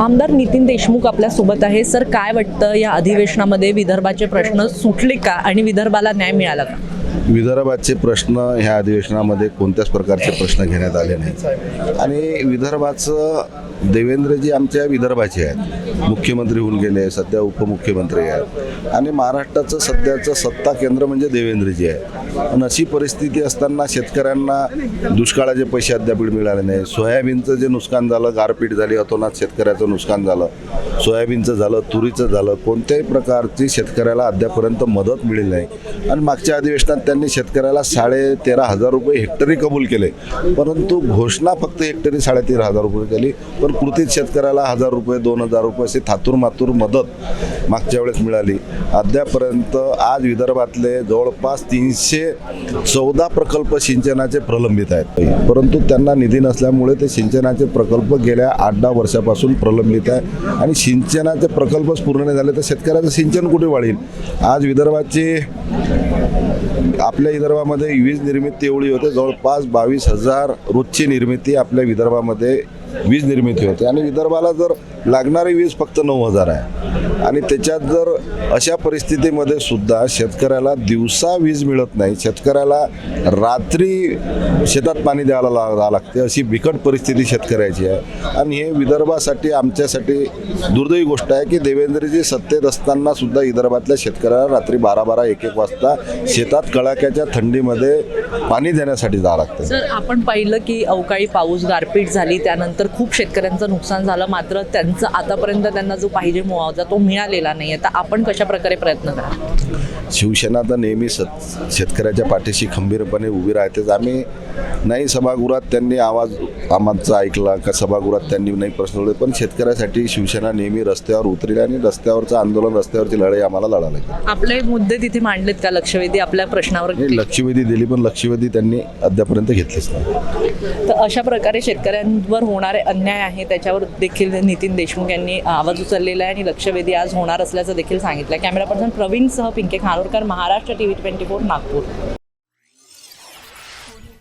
आमदार नितीन देशमुख आपल्यासोबत आहे. सर काय वाटतं या अधिवेशनामध्ये विदर्भाचे प्रश्न सुटले का? आणि विदर्भाला न्याय मिळाला का? विदर्भाचे प्रश्न ह्या अधिवेशनामध्ये कोणत्याच प्रकारचे प्रश्न घेण्यात आले नाही आणि विदर्भाचं देवेंद्रजी आमच्या विदर्भाचे आहेत. मुख्यमंत्री होऊन गेले सध्या उपमुख्यमंत्री आहेत. आणि महाराष्ट्राचं सध्याचं सत्ता केंद्र म्हणजे देवेंद्रजी आहे. पण अशी परिस्थिती असताना शेतकऱ्यांना दुष्काळाचे पैसे अद्याप मिळाले नाही सोयाबीनचं जे नुकसान झालं गारपीट झाली अतोनात शेतकऱ्याचं नुकसान झालं. सोयाबीनचं झालं तुरीचं झालं कोणत्याही प्रकारची शेतकऱ्याला अद्यापर्यंत मदत मिळेल नाही. आणि मागच्या अधिवेशनात त्यांनी शेतकऱ्याला साडे तेरा हजार रुपये हेक्टरी कबूल केले. परंतु घोषणा फक्त हेक्टरी साडेतेरा हजार रुपये केली. पण कृतीत शेतकऱ्याला हजार रुपये दोन हजार रुपये अशी थातूर मातूर मदत मागच्या वेळेस मिळाली. अद्यापर्यंत आज विदर्भातले जवळपास तीनशे चौदा प्रकल्प सिंचनाचे प्रलंबित आहेत. परंतु त्यांना निधी नसल्यामुळे ते सिंचनाचे प्रकल्प गेल्या आठ दहा वर्षापासून प्रलंबित आहे. आणि सिंचनाचे प्रकल्पच पूर्ण नाही झाले तर शेतकऱ्याचं सिंचन कुठे वाढेल? आज विदर्भाची आपल्या विदर्भामध्ये वीज निर्मिती एवढी होते जवळपास बावीस हजार रोजची निर्मिती आपल्या विदर्भामध्ये वीज निर्मिती होते. आणि विदर्भाला जर लागणारी वीज फक्त नऊ हजार आहे. आणि त्याच्यात जर अशा परिस्थितीमध्ये सुद्धा शेतकऱ्याला दिवसा वीज मिळत नाही शेतकऱ्याला रात्री शेतात पाणी द्यायला लागावं लागते अशी बिकट परिस्थिती शेतकऱ्याची आहे. आणि हे विदर्भासाठी आमच्यासाठी दुर्दैवी गोष्ट आहे की देवेंद्रजी सत्तेत असताना सुद्धा विदर्भातल्या शेतकऱ्याला रात्री बारा बारा एक एक वाजता शेतात कडाक्याच्या थंडीमध्ये पाणी देण्यासाठी जावं लागतं. सर आपण पाहिलं की अवकाळी पाऊस गारपीट झाली त्यानंतर खूप शेतकऱ्यांचं नुकसान झालं मात्र त्यांचं आतापर्यंत त्यांना जो पाहिजे मुआवजा तो मिळालेला नाही आता आपण कशा प्रकारे प्रयत्न करा शिवसेना तर नेहमी सत शेतकऱ्याच्या पाठीशी खंबीरपणे उभी राहतेच. आम्ही नाही सभागृहात त्यांनी आवाज आमचा ऐकला का सभागृहात त्यांनी नाही प्रश्न सोडले पण शेतकऱ्यासाठी शिवसेना नेहमी रस्त्यावर उतरेल आणि रस्त्यावरचं आंदोलन रस्त्यावरची लढाई आम्हाला लढा लागेल. आपले मुद्दे तिथे मांडलेत का लक्षवेधी? आपल्या प्रश्नावर लक्षवेधी दिली पण लक्षवेधी त्यांनी अद्यापर्यंत घेतलीच नाही. तर अशा प्रकारे शेतकऱ्यांवर होणारे अन्याय आहे त्याच्यावर देखील नितीन देशमुख यांनी आवाज उचललेला आहे आणि लक्षवेधी आज होणार असल्याचं देखील सांगितलं camera person प्रवीणसह Pinke Khanorkar Maharashtra T V twenty four Nagpur.